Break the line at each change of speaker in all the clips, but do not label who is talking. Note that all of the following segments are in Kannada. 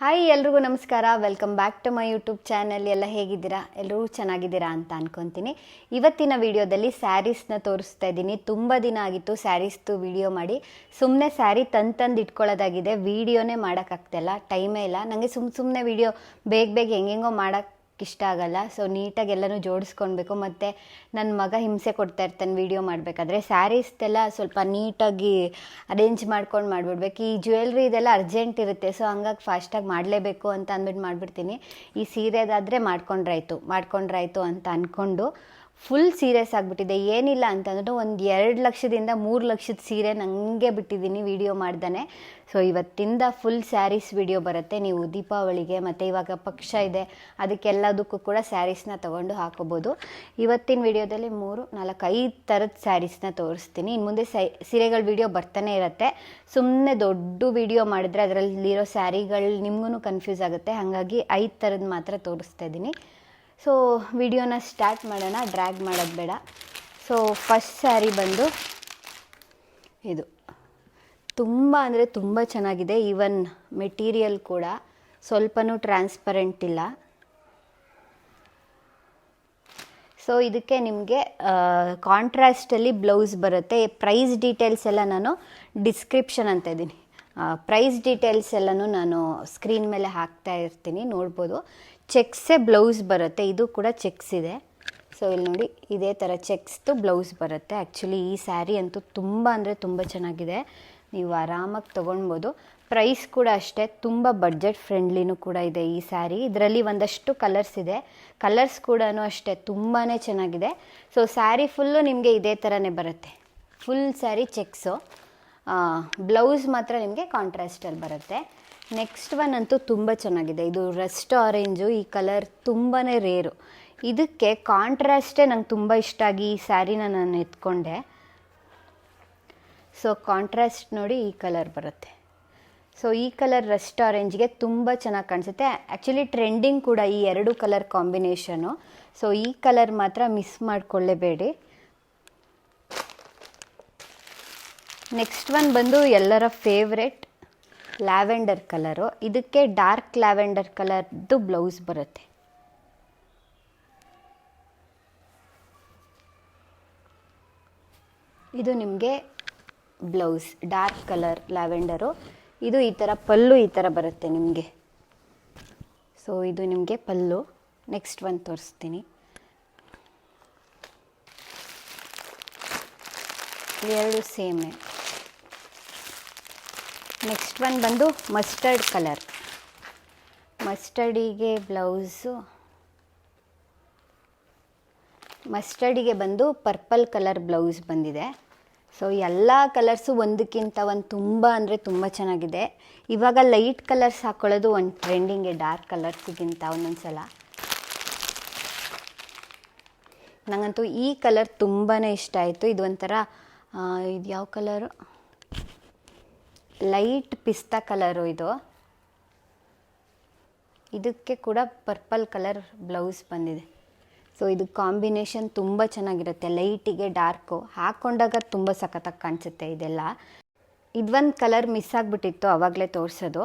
ಹಾಯ್, ಎಲ್ರಿಗೂ ನಮಸ್ಕಾರ. Welcome back to my YouTube channel ಎಲ್ಲ ಹೇಗಿದ್ದೀರಾ? ಎಲ್ಲರೂ ಚೆನ್ನಾಗಿದ್ದೀರಾ ಅಂತ ಅನ್ಕೊತೀನಿ. ಇವತ್ತಿನ ವಿಡಿಯೋದಲ್ಲಿ ಸ್ಯಾರೀಸ್ನ ತೋರಿಸ್ತಾ ಇದ್ದೀನಿ. ತುಂಬ ದಿನ ಆಗಿತ್ತು ಸ್ಯಾರೀಸ್ದು ವಿಡಿಯೋ ಮಾಡಿ. ಸುಮ್ಮನೆ ಸ್ಯಾರಿ ತಂದು ತಂದು ಇಟ್ಕೊಳ್ಳೋದಾಗಿದೆ. ವಿಡಿಯೋನೇ ಮಾಡೋಕ್ಕಾಗ್ತಾಯಿಲ್ಲ ಟೈಮೇ ಇಲ್ಲ. ನನಗೆ ಸುಮ್ಮ ಸುಮ್ಮನೆ ವೀಡಿಯೋ ಬೇಗ ಬೇಗ ಹೆಂಗೆಂಗೋ ಮಾಡೋಕ್ಕೆ ಇಷ್ಟ ಆಗಲ್ಲ. ಸೊ ನೀಟಾಗಿ ಎಲ್ಲನೂ ಜೋಡಿಸ್ಕೊಳ್ಬೇಕು ಮತ್ತು ನನ್ನ ಮಗ ಹಿಂಸೆ ಕೊಡ್ತಾ ಇರ್ತಾನೆ ವೀಡಿಯೋ ಮಾಡಬೇಕಾದ್ರೆ. ಸ್ಯಾರೀಸ್ದೆಲ್ಲ ಸ್ವಲ್ಪ ನೀಟಾಗಿ ಅರೇಂಜ್ ಮಾಡ್ಕೊಂಡು ಮಾಡಿಬಿಡ್ಬೇಕು. ಈ ಜ್ಯುವೆಲ್ರಿ ಇದೆಲ್ಲ ಅರ್ಜೆಂಟ್ ಇರುತ್ತೆ. ಸೊ ಹಂಗಾಗಿ ಫಾಸ್ಟಾಗಿ ಮಾಡಲೇಬೇಕು ಅಂತ ಅಂದ್ಬಿಟ್ಟು ಮಾಡಿಬಿಡ್ತೀನಿ. ಈ ಸೀರೆದಾದರೆ ಮಾಡ್ಕೊಂಡ್ರಾಯ್ತು. ಮಾಡ್ಕೊಂಡ್ರಾಯ್ತು ಅಂತ ಅಂದ್ಕೊಂಡು ಫುಲ್ ಸೀರಿಯಸ್ ಆಗಿಬಿಟ್ಟಿದೆ. ಏನಿಲ್ಲ ಅಂತಂದ್ರೆ ಒಂದು ಎರಡು ಲಕ್ಷದಿಂದ ಮೂರು ಲಕ್ಷದ ಸೀರೆ ನನಗೆ ಬಿಟ್ಟಿದ್ದೀನಿ ವಿಡಿಯೋ ಮಾಡ್ದಾನೆ. ಸೊ ಇವತ್ತಿಂದ ಫುಲ್ ಸ್ಯಾರೀಸ್ ವಿಡಿಯೋ ಬರುತ್ತೆ. ನೀವು ದೀಪಾವಳಿಗೆ ಮತ್ತು ಇವಾಗ ಪಕ್ಷ ಇದೆ, ಅದಕ್ಕೆಲ್ಲದಕ್ಕೂ ಕೂಡ ಸ್ಯಾರೀಸ್ನ ತೊಗೊಂಡು ಹಾಕೋಬೋದು. ಇವತ್ತಿನ ವಿಡಿಯೋದಲ್ಲಿ ಮೂರು, ನಾಲ್ಕು, ಐದು ಥರದ ಸ್ಯಾರೀಸ್ನ ತೋರಿಸ್ತೀನಿ. ಇನ್ನು ಮುಂದೆ ಸೀರೆಗಳ ವಿಡಿಯೋ ಬರ್ತಾನೆ ಇರುತ್ತೆ. ಸುಮ್ಮನೆ ದೊಡ್ಡ ವಿಡಿಯೋ ಮಾಡಿದ್ರೆ ಅದರಲ್ಲಿರೋ ಸ್ಯಾರಿಗಳು ನಿಮಗೂ ಕನ್ಫ್ಯೂಸ್ ಆಗುತ್ತೆ. ಹಾಗಾಗಿ ಐದು ಥರದ್ದು ಮಾತ್ರ ತೋರಿಸ್ತಾ ಇದ್ದೀನಿ. ಸೊ ವಿಡಿಯೋನ ಸ್ಟಾರ್ಟ್ ಮಾಡೋಣ ಡ್ರ್ಯಾಗ್ ಮಾಡೋದು ಬೇಡ. ಸೊ ಫಸ್ಟ್ ಸ್ಯಾರಿ ಬಂದು ಇದು. ತುಂಬ ಅಂದರೆ ತುಂಬ ಚೆನ್ನಾಗಿದೆ ಈವನ್ ಮೆಟೀರಿಯಲ್ ಕೂಡ. ಸ್ವಲ್ಪನೂ ಟ್ರಾನ್ಸ್ಪರೆಂಟ್ ಇಲ್ಲ. ಸೊ ಇದಕ್ಕೆ ನಿಮಗೆ ಕಾಂಟ್ರಾಸ್ಟಲ್ಲಿ ಬ್ಲೌಸ್ ಬರುತ್ತೆ. ಪ್ರೈಸ್ ಡೀಟೇಲ್ಸ್ ಎಲ್ಲ ನಾನು ಡಿಸ್ಕ್ರಿಪ್ಷನ್ ಅಂತ ಇದ್ದೀನಿ. ಪ್ರೈಸ್ ಡೀಟೇಲ್ಸ್ ಎಲ್ಲನೂ ನಾನು ಸ್ಕ್ರೀನ್ ಮೇಲೆ ಹಾಕ್ತಾ ಇರ್ತೀನಿ, ನೋಡ್ಬೋದು. ಚೆಕ್ಸೇ ಬ್ಲೌಸ್ ಬರುತ್ತೆ. ಇದು ಕೂಡ ಚೆಕ್ಸ್ ಇದೆ. ಸೊ ಇಲ್ಲಿ ನೋಡಿ, ಇದೇ ಥರ ಚೆಕ್ಸ್ದು ಬ್ಲೌಸ್ ಬರುತ್ತೆ. ಆ್ಯಕ್ಚುಲಿ ಈ ಸ್ಯಾರಿ ಅಂತೂ ತುಂಬ ಅಂದರೆ ತುಂಬ ಚೆನ್ನಾಗಿದೆ. ನೀವು ಆರಾಮಾಗಿ ತೊಗೊಳ್ಬೋದು. ಪ್ರೈಸ್ ಕೂಡ ಅಷ್ಟೇ, ತುಂಬ ಬಡ್ಜೆಟ್ ಫ್ರೆಂಡ್ಲಿನೂ ಕೂಡ ಇದೆ ಈ ಸ್ಯಾರಿ ಇದರಲ್ಲಿ ಒಂದಷ್ಟು ಕಲರ್ಸ್ ಇದೆ. ಕಲರ್ಸ್ ಕೂಡ ಅಷ್ಟೇ ತುಂಬಾ ಚೆನ್ನಾಗಿದೆ. ಸೊ ಸ್ಯಾರಿ ಫುಲ್ಲು ನಿಮಗೆ ಇದೇ ಥರನೇ ಬರುತ್ತೆ. Full sari checks. ಬ್ಲೌಸ್ ಮಾತ್ರ ನಿಮಗೆ ಕಾಂಟ್ರಾಸ್ಟಲ್ಲಿ ಬರುತ್ತೆ. ನೆಕ್ಸ್ಟ್ ಒನ್ ಅಂತೂ ತುಂಬ ಚೆನ್ನಾಗಿದೆ. ಇದು ರೆಸ್ಟ್ ಆರೆಂಜು ಈ ಕಲರ್ ತುಂಬಾ ರೇರು ಇದಕ್ಕೆ ಕಾಂಟ್ರಾಸ್ಟೇ ನಂಗೆ ತುಂಬ ಇಷ್ಟ ಆಗಿ ಈ ಸ್ಯಾರಿನ ನಾನು ಎತ್ಕೊಂಡೆ. ಸೊ ಕಾಂಟ್ರಾಸ್ಟ್ ನೋಡಿ ಈ ಕಲರ್ ಬರುತ್ತೆ. ಸೊ ಈ ಕಲರ್ ರೆಸ್ಟ್ ಆರೆಂಜ್ಗೆ ತುಂಬ ಚೆನ್ನಾಗಿ ಕಾಣಿಸುತ್ತೆ. ಆ್ಯಕ್ಚುಲಿ ಟ್ರೆಂಡಿಂಗ್ ಕೂಡ ಈ ಎರಡು ಕಲರ್ ಕಾಂಬಿನೇಷನು ಸೊ ಈ ಕಲರ್ ಮಾತ್ರ ಮಿಸ್ ಮಾಡಿಕೊಳ್ಳೇಬೇಡಿ. ನೆಕ್ಸ್ಟ್ ಒನ್ ಬಂದು ಎಲ್ಲರ ಫೇವ್ರೆಟ್ ಲ್ಯಾವೆಂಡರ್ ಕಲರು. ಇದಕ್ಕೆ ಡಾರ್ಕ್ ಲ್ಯಾವೆಂಡರ್ ಕಲರ್ದು ಬ್ಲೌಸ್ ಬರುತ್ತೆ. ಇದು ನಿಮಗೆ ಬ್ಲೌಸ್, ಡಾರ್ಕ್ ಕಲರ್ ಲ್ಯಾವೆಂಡರು. ಇದು ಈ ಥರ ಪಲ್ಲು ಈ ಥರ ಬರುತ್ತೆ ನಿಮಗೆ. ಸೊ ಇದು ನಿಮಗೆ ಪಲ್ಲು. ನೆಕ್ಸ್ಟ್ ಒಂದು ತೋರಿಸ್ತೀನಿ. ಎರಡು ಸೇಮೆ. ನೆಕ್ಸ್ಟ್ ಒನ್ ಬಂದು ಮಸ್ಟರ್ಡ್ ಕಲರ್ ಮಸ್ಟರ್ಡಿಗೆ ಬ್ಲೌಸು ಮಸ್ಟರ್ಡಿಗೆ ಬಂದು ಪರ್ಪಲ್ ಕಲರ್ ಬ್ಲೌಸ್ ಬಂದಿದೆ. ಸೊ ಎಲ್ಲ ಕಲರ್ಸು ಒಂದಕ್ಕಿಂತ ಒಂದು ತುಂಬ ಅಂದರೆ ತುಂಬ ಚೆನ್ನಾಗಿದೆ. ಇವಾಗ ಲೈಟ್ ಕಲರ್ಸ್ ಹಾಕ್ಕೊಳ್ಳೋದು ಒಂದು ಟ್ರೆಂಡಿಂಗೆ ಡಾರ್ಕ್ ಕಲರ್ಸಿಗಿಂತ ಒಂದೊಂದು ಸಲ ನನಗಂತೂ ಈ ಕಲರ್ ತುಂಬಾ ಇಷ್ಟ ಆಯಿತು. ಇದು ಒಂಥರ ಇದು ಯಾವ ಕಲರು ಲೈಟ್ ಪಿಸ್ತಾ ಕಲರು ಇದು. ಇದಕ್ಕೆ ಕೂಡ ಪರ್ಪಲ್ ಕಲರ್ ಬ್ಲೌಸ್ ಬಂದಿದೆ. ಸೊ ಇದು ಕಾಂಬಿನೇಷನ್ ತುಂಬ ಚೆನ್ನಾಗಿರುತ್ತೆ. ಲೈಟಿಗೆ ಡಾರ್ಕು. ಹಾಕ್ಕೊಂಡಾಗ ತುಂಬ ಸಖತ್ತಾಗಿ ಕಾಣಿಸುತ್ತೆ ಇದೆಲ್ಲ. ಇದೊಂದು ಕಲರ್ ಮಿಸ್ ಆಗಿಬಿಟ್ಟಿತ್ತು ಆವಾಗಲೇ ತೋರಿಸೋದು.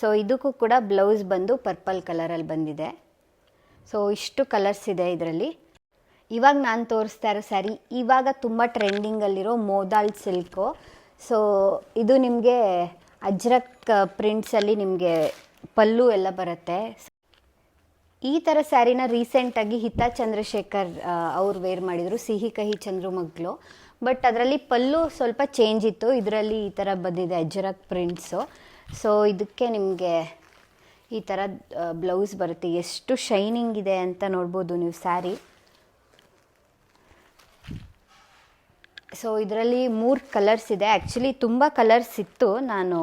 ಸೊ ಇದಕ್ಕೂ ಕೂಡ ಬ್ಲೌಸ್ ಬಂದು ಪರ್ಪಲ್ ಕಲರಲ್ಲಿ ಬಂದಿದೆ. ಸೊ ಇಷ್ಟು ಕಲರ್ಸ್ ಇದೆ ಇದರಲ್ಲಿ. ಇವಾಗ ನಾನು ತೋರಿಸ್ತಾ ಇರೋ ಸ್ಯಾರಿ ಇವಾಗ ತುಂಬ ಟ್ರೆಂಡಿಂಗಲ್ಲಿರೋ ಮೋದಾಲ್ ಸಿಲ್ಕು. ಸೊ ಇದು ನಿಮಗೆ ಅಜ್ರಕ್ ಪ್ರಿಂಟ್ಸಲ್ಲಿ ನಿಮಗೆ ಪಲ್ಲು ಎಲ್ಲ ಬರುತ್ತೆ. ಈ ಥರ ಸ್ಯಾರಿನ ರೀಸೆಂಟಾಗಿ ಹಿತಾ ಚಂದ್ರಶೇಖರ್ ಅವ್ರು ವೇರ್ ಮಾಡಿದರು, ಸಿಹಿ ಕಹಿ ಚಂದ್ರು ಮಗ್ಳು ಬಟ್ ಅದರಲ್ಲಿ ಪಲ್ಲು ಸ್ವಲ್ಪ ಚೇಂಜ್ ಇತ್ತು. ಇದರಲ್ಲಿ ಈ ಥರ ಬಂದಿದೆ ಅಜ್ರಕ್ ಪ್ರಿಂಟ್ಸು ಸೊ ಇದಕ್ಕೆ ನಿಮಗೆ ಈ ಥರ ಬ್ಲೌಸ್ ಬರುತ್ತೆ. ಎಷ್ಟು ಶೈನಿಂಗ್ ಇದೆ ಅಂತ ನೋಡ್ಬೋದು ನೀವು ಸ್ಯಾರಿ. ಸೊ ಇದರಲ್ಲಿ ಮೂರು ಕಲರ್ಸ್ ಇದೆ. ಆ್ಯಕ್ಚುಲಿ ತುಂಬ ಕಲರ್ಸ್ ಇತ್ತು. ನಾನು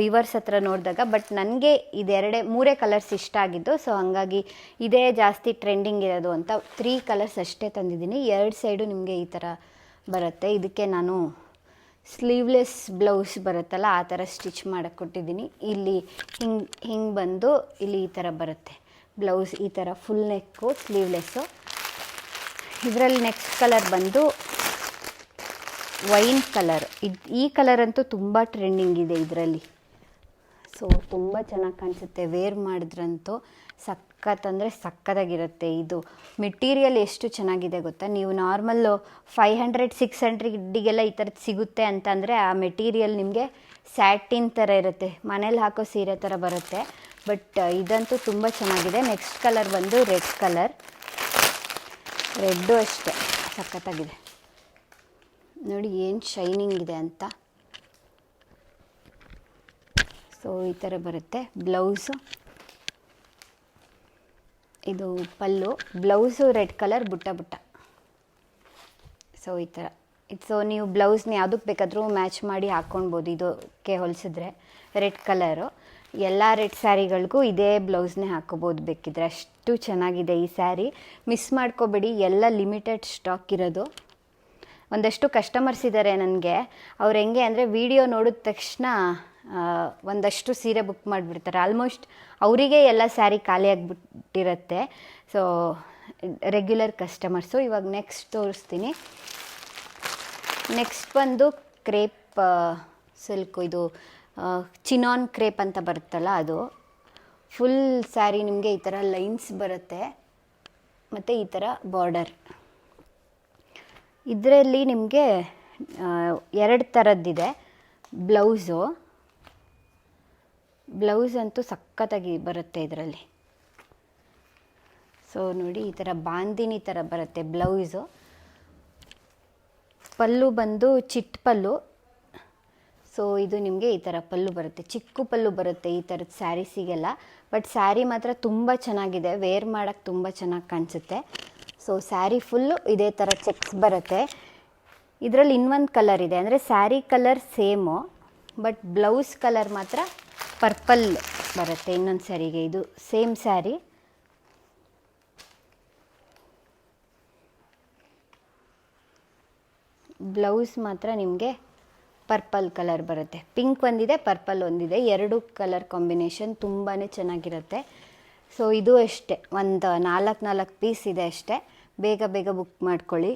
ವಿವರ್ಸ್ ಹತ್ರ ನೋಡಿದಾಗ ಬಟ್ ನನಗೆ ಇದೆರಡೇ, ಮೂರೇ ಕಲರ್ಸ್ ಇಷ್ಟ ಆಗಿದ್ದು. ಸೊ ಹಾಗಾಗಿ ಇದೇ ಜಾಸ್ತಿ ಟ್ರೆಂಡಿಂಗ್ ಇರೋದು ಅಂತ ತ್ರೀ ಕಲರ್ಸ್ ಅಷ್ಟೇ ತಂದಿದ್ದೀನಿ. ಎರಡು ಸೈಡು ನಿಮಗೆ ಈ ಥರ ಬರುತ್ತೆ. ಇದಕ್ಕೆ ನಾನು ಸ್ಲೀವ್ಲೆಸ್ ಬ್ಲೌಸ್ ಬರುತ್ತಲ್ಲ, ಆ ಥರ ಸ್ಟಿಚ್ ಮಾಡಕ್ಕೆ ಕೊಟ್ಟಿದ್ದೀನಿ. ಇಲ್ಲಿ ಹಿಂಗೆ ಹಿಂಗೆ ಬಂದು ಇಲ್ಲಿ ಈ ಥರ ಬರುತ್ತೆ. ಬ್ಲೌಸ್ ಈ ಥರ ಫುಲ್ ನೆಕ್ಕು ಸ್ಲೀವ್ಲೆಸ್ಸು ಇದರಲ್ಲಿ ನೆಕ್ಸ್ಟ್ ಕಲರ್ ಬಂದು ವೈನ್ ಕಲರ್. ಇದು ಈ ಕಲರ್ ಅಂತೂ ತುಂಬ ಟ್ರೆಂಡಿಂಗ್ ಇದೆ ಇದರಲ್ಲಿ. ಸೊ ತುಂಬ ಚೆನ್ನಾಗಿ ಕಾಣಿಸುತ್ತೆ. ವೇರ್ ಮಾಡಿದ್ರಂತೂ ಸಖತ್ ಅಂದರೆ ಸಖತ್ತಾಗಿರುತ್ತೆ ಇದು. ಮೆಟೀರಿಯಲ್ ಎಷ್ಟು ಚೆನ್ನಾಗಿದೆ ಗೊತ್ತಾ? ನೀವು ನಾರ್ಮಲ್ಲು ಫೈವ್ ಹಂಡ್ರೆಡ್ ಸಿಕ್ಸ್ ಹಂಡ್ರೆಡಿಗೆಲ್ಲ ಈ ಥರದ್ದು ಸಿಗುತ್ತೆ ಅಂತಂದರೆ ಆ ಮೆಟೀರಿಯಲ್ ನಿಮಗೆ ಸ್ಯಾಟಿನ್ ಥರ ಇರುತ್ತೆ. ಮನೇಲಿ ಹಾಕೋ ಸೀರೆ ಥರ ಬರುತ್ತೆ. ಬಟ್ ಇದಂತೂ ತುಂಬ ಚೆನ್ನಾಗಿದೆ. ನೆಕ್ಸ್ಟ್ ಕಲರ್ ಬಂದು ರೆಡ್ ಕಲರ್ ರೆಡ್ಡು ಅಷ್ಟೇ. ಸಖತ್ತಾಗಿದೆ. ನೋಡಿ ಏನು ಶೈನಿಂಗ್ ಇದೆ ಅಂತ. ಸೊ ಈ ಥರ ಬರುತ್ತೆ. ಬ್ಲೌಸು ಇದು ಪಲ್ಲು. ಬ್ಲೌಸು ರೆಡ್ ಕಲರ್ ಬುಟ್ಟ ಬುಟ್ಟ. ಸೊ ಈ ಥರ ಇದು ಸೊ ನೀವು ಬ್ಲೌಸ್ನ ಯಾವುದಕ್ಕೆ ಬೇಕಾದರೂ ಮ್ಯಾಚ್ ಮಾಡಿ ಹಾಕ್ಕೊಳ್ಬೋದು ಇದಕ್ಕೆ ಹೊಲಿಸಿದ್ರೆ ರೆಡ್ ಕಲರು ಎಲ್ಲ ರೆಡ್ ಸ್ಯಾರಿಗಳಿಗೂ ಇದೇ ಬ್ಲೌಸ್ನೇ ಹಾಕೋಬೋದು ಬೇಕಿದ್ರೆ. ಅಷ್ಟು ಚೆನ್ನಾಗಿದೆ ಈ ಸ್ಯಾರಿ ಮಿಸ್ ಮಾಡ್ಕೋಬೇಡಿ. ಎಲ್ಲ ಲಿಮಿಟೆಡ್ ಸ್ಟಾಕ್ ಇರೋದು. ಒಂದಷ್ಟು ಕಸ್ಟಮರ್ಸ್ ಇದ್ದಾರೆ ನನಗೆ. ಅವ್ರು ಹೆಂಗೆ ಅಂದರೆ ವಿಡಿಯೋ ನೋಡಿದ ತಕ್ಷಣ ಒಂದಷ್ಟು ಸೀರೆ ಬುಕ್ ಮಾಡಿಬಿಡ್ತಾರೆ. ಆಲ್ಮೋಸ್ಟ್ ಅವರಿಗೆ ಎಲ್ಲ ಸ್ಯಾರಿ ಖಾಲಿ ಆಗಿಬಿಟ್ಟಿರುತ್ತೆ. ಸೊ ರೆಗ್ಯುಲರ್ ಕಸ್ಟಮರ್ಸು ಇವಾಗ ನೆಕ್ಸ್ಟ್ ತೋರಿಸ್ತೀನಿ. ನೆಕ್ಸ್ಟ್ ಬಂದು ಕ್ರೇಪ್ ಸಿಲ್ಕು ಇದು ಚಿನಾನ್ ಕ್ರೇಪ್ ಅಂತ ಬರುತ್ತಲ್ಲ ಅದು. ಫುಲ್ ಸ್ಯಾರಿ ನಿಮಗೆ ಈ ಥರ ಲೈನ್ಸ್ ಬರುತ್ತೆ. ಮತ್ತು ಈ ಥರ ಬಾರ್ಡರ್ ಇದರಲ್ಲಿ ನಿಮಗೆ ಎರಡು ಥರದ್ದಿದೆ ಬ್ಲೌಸು. ಬ್ಲೌಸ್ ಅಂತೂ ಸಖತ್ತಾಗಿ ಬರುತ್ತೆ ಇದರಲ್ಲಿ. ಸೊ ನೋಡಿ, ಈ ಥರ ಬಾಂದಿನಿ ಥರ ಬರುತ್ತೆ ಬ್ಲೌಸು. ಪಲ್ಲು ಬಂದು ಚಿಟ್ ಪಲ್ಲು. ಸೊ ಇದು ನಿಮಗೆ ಈ ಥರ ಪಲ್ಲು ಬರುತ್ತೆ. ಚಿಕ್ಕು ಪಲ್ಲು ಬರುತ್ತೆ ಈ ಥರದ ಸ್ಯಾರೀಸಿಗೆಲ್ಲ. ಬಟ್ ಸ್ಯಾರಿ ಮಾತ್ರ ತುಂಬ ಚೆನ್ನಾಗಿದೆ. ವೇರ್ ಮಾಡೋಕ್ಕೆ ತುಂಬ ಚೆನ್ನಾಗಿ ಕಾಣಿಸುತ್ತೆ. ಸೊ ಸ್ಯಾರಿ ಫುಲ್ಲು ಇದೇ ಥರ ಚೆಕ್ಸ್ ಬರುತ್ತೆ. ಇದರಲ್ಲಿ ಇನ್ನೊಂದು ಕಲರ್ ಇದೆ. ಅಂದರೆ sari colour same but blouse colour ಮಾತ್ರ ಪರ್ಪಲ್ ಬರುತ್ತೆ ಇನ್ನೊಂದು ಸ್ಯಾರಿಗೆ ಇದು ಸೇಮ್ ಸ್ಯಾರಿ ಬ್ಲೌಸ್ ಮಾತ್ರ ನಿಮಗೆ ಪರ್ಪಲ್ ಕಲರ್ ಬರುತ್ತೆ. ಪಿಂಕ್ ಒಂದಿದೆ ಪರ್ಪಲ್ ಒಂದಿದೆ. ಎರಡು ಕಲರ್ ಕಾಂಬಿನೇಷನ್ ತುಂಬಾ ಚೆನ್ನಾಗಿರುತ್ತೆ. ಸೊ ಇದು ಅಷ್ಟೇ ಒಂದು ನಾಲ್ಕು ನಾಲ್ಕು ಪೀಸ್ ಇದೆ ಅಷ್ಟೇ. ಬೇಗ ಬೇಗ ಬುಕ್ ಮಾಡ್ಕೊಳ್ಳಿ.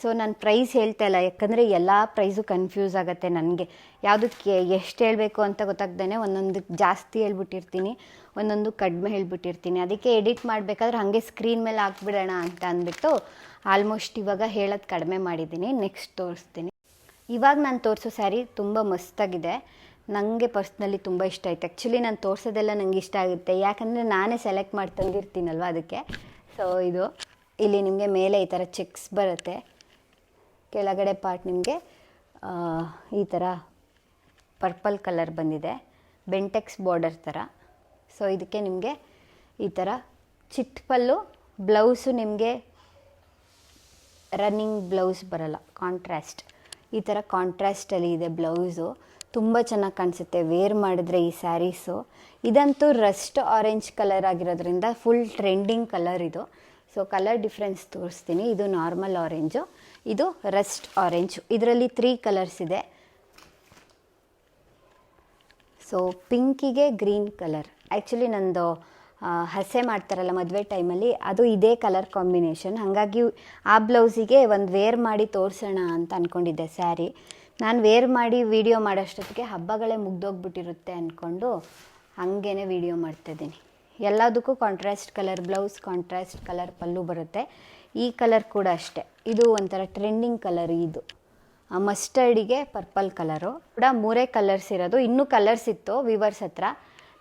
ಸೊ ನಾನು ಪ್ರೈಸ್ ಹೇಳ್ತಾ ಇಲ್ಲ, ಯಾಕಂದರೆ ಎಲ್ಲ ಪ್ರೈಸು ಕನ್ಫ್ಯೂಸ್ ಆಗುತ್ತೆ ನನಗೆ. ಯಾವುದಕ್ಕೆ ಎಷ್ಟು ಹೇಳಬೇಕು ಅಂತ ಗೊತ್ತಾಗ್ದೇ ಒಂದೊಂದಕ್ಕೆ ಜಾಸ್ತಿ ಹೇಳ್ಬಿಟ್ಟಿರ್ತೀನಿ, ಒಂದೊಂದು ಕಡಿಮೆ ಹೇಳ್ಬಿಟ್ಟಿರ್ತೀನಿ. ಅದಕ್ಕೆ ಎಡಿಟ್ ಮಾಡಬೇಕಾದ್ರೆ ಹಾಗೆ ಸ್ಕ್ರೀನ್ ಮೇಲೆ ಹಾಕ್ಬಿಡೋಣ ಅಂತ ಅಂದ್ಬಿಟ್ಟು ಆಲ್ಮೋಸ್ಟ್ ಇವಾಗ ಹೇಳೋದು ಕಡಿಮೆ ಮಾಡಿದ್ದೀನಿ. ನೆಕ್ಸ್ಟ್ ತೋರಿಸ್ತೀನಿ. ಇವಾಗ ನಾನು ತೋರಿಸೋ ಸ್ಯಾರಿ ತುಂಬ ಮಸ್ತಾಗಿದೆ. ನನಗೆ ಪರ್ಸ್ನಲಿ ತುಂಬ ಇಷ್ಟ ಆಯ್ತು. ಆ್ಯಕ್ಚುಲಿ ನಾನು ತೋರಿಸೋದೆಲ್ಲ ನನಗೆ ಇಷ್ಟ ಆಗುತ್ತೆ. ಯಾಕಂದರೆ ನಾನೇ ಸೆಲೆಕ್ಟ್ ಮಾಡಿ ತಂದಿರ್ತೀನಲ್ವ ಅದಕ್ಕೆ. ಸೊ ಇದು ಇಲ್ಲಿ ನಿಮಗೆ ಮೇಲೆ ಈ ಥರ ಚೆಕ್ಸ್ ಬರುತ್ತೆ. ಕೆಳಗಡೆ ಪಾರ್ಟ್ ನಿಮಗೆ ಈ ಥರ ಪರ್ಪಲ್ ಕಲರ್ ಬಂದಿದೆ. ಬೆಂಟೆಕ್ಸ್ ಬಾರ್ಡರ್ ಥರ ಸೊ ಇದಕ್ಕೆ ನಿಮಗೆ ಈ ಥರ ಚಿಟ್ ಪಲ್ಲು ಬ್ಲೌಸು ನಿಮಗೆ ರನ್ನಿಂಗ್ ಬ್ಲೌಸ್ ಬರಲ್ಲ. ಕಾಂಟ್ರಾಸ್ಟ್ ಈ ಥರ ಕಾಂಟ್ರಾಸ್ಟಲ್ಲಿ ಇದೆ ಬ್ಲೌಸು ತುಂಬ ಚೆನ್ನಾಗಿ ಕಾಣಿಸುತ್ತೆ. ವೇರ್ ಮಾಡಿದ್ರೆ ಈ ಸ್ಯಾರೀಸು. ಇದಂತೂ ರಸ್ಟ್ ಆರೆಂಜ್ ಕಲರ್ ಆಗಿರೋದ್ರಿಂದ ಫುಲ್ ಟ್ರೆಂಡಿಂಗ್ ಕಲರ್ ಇದು. ಸೊ ಕಲರ್ ಡಿಫ್ರೆನ್ಸ್ ತೋರಿಸ್ತೀನಿ. ಇದು ನಾರ್ಮಲ್ ಆರೆಂಜು ಇದು ರಸ್ಟ್ ಆರೆಂಜ್ ಇದರಲ್ಲಿ ತ್ರೀ ಕಲರ್ಸ್ ಇದೆ. ಸೊ ಪಿಂಕಿಗೆ ಗ್ರೀನ್ ಕಲರ್ ಆ್ಯಕ್ಚುಲಿ ನಂದು ಹಸೆ ಮಾಡ್ತಾರಲ್ಲ ಮದುವೆ ಟೈಮಲ್ಲಿ ಅದು ಇದೇ ಕಲರ್ ಕಾಂಬಿನೇಷನ್ ಹಾಗಾಗಿ ಆ ಬ್ಲೌಸಿಗೆ ಒಂದು ವೇರ್ ಮಾಡಿ ತೋರಿಸೋಣ ಅಂತ ಅಂದ್ಕೊಂಡಿದ್ದೆ ಸ್ಯಾರಿ. ನಾನು ವೇರ್ ಮಾಡಿ ವಿಡಿಯೋ ಮಾಡೋಷ್ಟೊತ್ತಿಗೆ ಹಬ್ಬಗಳೇ ಮುಗ್ದೋಗ್ಬಿಟ್ಟಿರುತ್ತೆ ಅಂದ್ಕೊಂಡು ಹಾಗೇ ವಿಡಿಯೋ ಮಾಡ್ತಾಯಿದ್ದೀನಿ ಎಲ್ಲದಕ್ಕೂ contrast colour blouse contrast colour ಪಲ್ಲು ಬರುತ್ತೆ. ಈ ಕಲರ್ ಕೂಡ ಅಷ್ಟೇ. ಇದು ಒಂಥರ ಟ್ರೆಂಡಿಂಗ್ ಕಲರ್ ಇದು. ಮಸ್ಟರ್ಡಿಗೆ ಪರ್ಪಲ್ ಕಲರು ಕೂಡ ಮೂರೇ ಕಲರ್ಸ್ ಇರೋದು. ಇನ್ನೂ ಕಲರ್ಸ್ ಇತ್ತು ವಿವರ್ಸ್ ಹತ್ರ.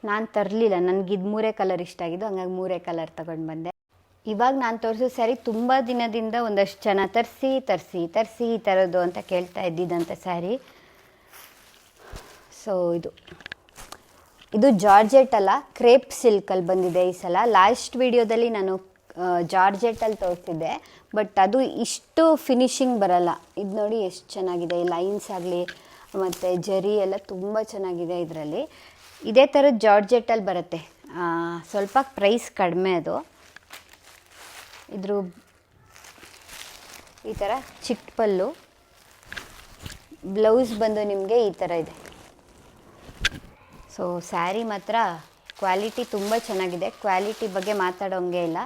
ನಾನು ತರಲಿಲ್ಲ. ನನಗಿದು ಮೂರೇ ಕಲರ್ ಇಷ್ಟ ಆಗಿದ್ದು, ಹಂಗಾಗಿ ಮೂರೇ ಕಲರ್ ತಗೊಂಡು ಬಂದೆ. ಇವಾಗ ನಾನು ತೋರಿಸೋ ಸ್ಯಾರಿ ತುಂಬ ದಿನದಿಂದ ಒಂದಷ್ಟು ಜನ ತರಿಸಿ ತರಿಸಿ ತರಿಸಿ ಈ ಥರದ್ದು ಅಂತ ಕೇಳ್ತಾ ಇದ್ದಿದ್ದಂಥ ಸ್ಯಾರಿ. ಸೊ ಇದು. ಇದು ಜಾರ್ಜೆಟ್ ಅಲ್ಲ, ಕ್ರೇಪ್ ಸಿಲ್ಕಲ್ಲಿ ಬಂದಿದೆ ಈ ಸಲ. ಲಾಸ್ಟ್ ವಿಡಿಯೋದಲ್ಲಿ ನಾನು ಜಾರ್ಜೆಟಲ್ಲಿ ತೋರಿಸಿದ್ದೆ. ಬಟ್ ಅದು ಇಷ್ಟು ಫಿನಿಶಿಂಗ್ ಬರಲ್ಲ. ಇದು ನೋಡಿ ಎಷ್ಟು ಚೆನ್ನಾಗಿದೆ. ಲೈನ್ಸ್ ಆಗಲಿ, ಮತ್ತು ಜರಿ ಎಲ್ಲ ತುಂಬ ಚೆನ್ನಾಗಿದೆ ಇದರಲ್ಲಿ. ಇದೇ ಥರದ ಜಾರ್ಜೆಟಲ್ಲಿ ಬರುತ್ತೆ. ಸ್ವಲ್ಪ ಪ್ರೈಸ್ ಕಡಿಮೆ ಅದು. ಇದ್ರ ಈ ಥರ ಚಿಕ್ಕ ಪಲ್ಲು. ಬ್ಲೌಸ್ ಬಂದು ನಿಮಗೆ ಈ ಥರ ಇದೆ. ಸೊ ಸ್ಯಾರಿ ಮಾತ್ರ ಕ್ವಾಲಿಟಿ ತುಂಬ ಚೆನ್ನಾಗಿದೆ. ಕ್ವಾಲಿಟಿ ಬಗ್ಗೆ ಮಾತಾಡೋಂಗೆ ಇಲ್ಲ.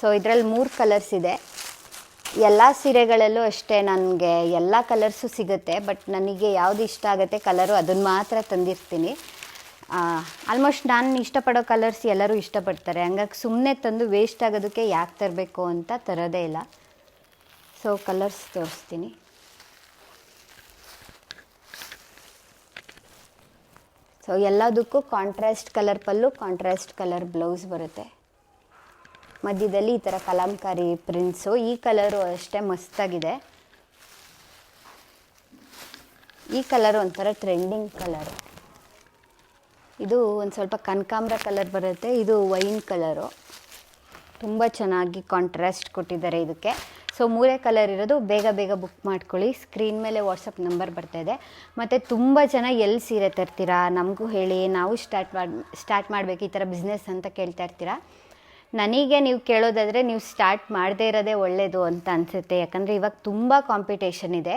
ಸೊ ಇದರಲ್ಲಿ ಮೂರು ಕಲರ್ಸ್ ಇದೆ. ಎಲ್ಲ ಸೀರೆಗಳಲ್ಲೂ ಅಷ್ಟೇ ನನಗೆ ಎಲ್ಲ ಕಲರ್ಸು ಸಿಗುತ್ತೆ, ಬಟ್ ನನಗೆ ಯಾವುದು ಇಷ್ಟ ಆಗುತ್ತೆ ಕಲರು ಅದನ್ನು ಮಾತ್ರ ತಂದಿರ್ತೀನಿ. ಆಲ್ಮೋಸ್ಟ್ ನಾನು ಇಷ್ಟಪಡೋ ಕಲರ್ಸ್ ಎಲ್ಲರೂ ಇಷ್ಟಪಡ್ತಾರೆ. ಹಂಗಾಗಿ ಸುಮ್ಮನೆ ತಂದು ವೇಸ್ಟ್ ಆಗೋದಕ್ಕೆ ಯಾಕೆ ತರಬೇಕು ಅಂತ ತರೋದೇ ಇಲ್ಲ. ಸೊ ಕಲರ್ಸ್ ತೋರಿಸ್ತೀನಿ. ಸೊ ಎಲ್ಲದಕ್ಕೂ ಕಾಂಟ್ರಾಸ್ಟ್ ಕಲರ್ ಪಲ್ಲು ಕಾಂಟ್ರಾಸ್ಟ್ ಕಲರ್ ಬ್ಲೌಸ್ ಬರುತ್ತೆ. ಮಧ್ಯದಲ್ಲಿ ಈ ಥರ ಕಲಾಂಕಾರಿ ಪ್ರಿಂಟ್ಸು ಈ ಕಲರು ಅಷ್ಟೇ ಮಸ್ತಾಗಿದೆ. ಈ ಕಲರ್ ಒಂಥರ ಟ್ರೆಂಡಿಂಗ್ ಕಲರು ಇದು ಒಂದು ಸ್ವಲ್ಪ ಕನಕಾಂಬ್ರ ಕಲರ್ ಬರುತ್ತೆ. ಇದು ವೈನ್ ಕಲರು ತುಂಬ ಚೆನ್ನಾಗಿ ಕಾಂಟ್ರಾಸ್ಟ್ ಕೊಟ್ಟಿದ್ದಾರೆ ಇದಕ್ಕೆ. ಸೊ ಮೂರೇ ಕಲರ್ ಇರೋದು. ಬೇಗ ಬೇಗ ಬುಕ್ ಮಾಡ್ಕೊಳ್ಳಿ. ಸ್ಕ್ರೀನ್ ಮೇಲೆ ವಾಟ್ಸಪ್ ನಂಬರ್ ಬರ್ತಾಯಿದೆ ಮತ್ತು ತುಂಬ ಜನ ಎಲ್ಲಿ ಸೀರೆ ತರ್ತೀರಾ ನಮಗೂ ಹೇಳಿ. ನಾವು ಸ್ಟಾರ್ಟ್ ಮಾಡಿ ಸ್ಟಾರ್ಟ್ ಮಾಡಬೇಕು ಈ ಥರ ಬಿಸ್ನೆಸ್ ಅಂತ ಕೇಳ್ತಾ ಇರ್ತೀರಾ? ನನಗೆ ನೀವು ಕೇಳೋದಾದರೆ ನೀವು ಸ್ಟಾರ್ಟ್ ಮಾಡದೇ ಇರೋದೇ ಒಳ್ಳೆಯದು ಅಂತ ಅನಿಸುತ್ತೆ. ಯಾಕಂದರೆ ಇವಾಗ ತುಂಬ ಕಾಂಪಿಟೇಷನ್ ಇದೆ.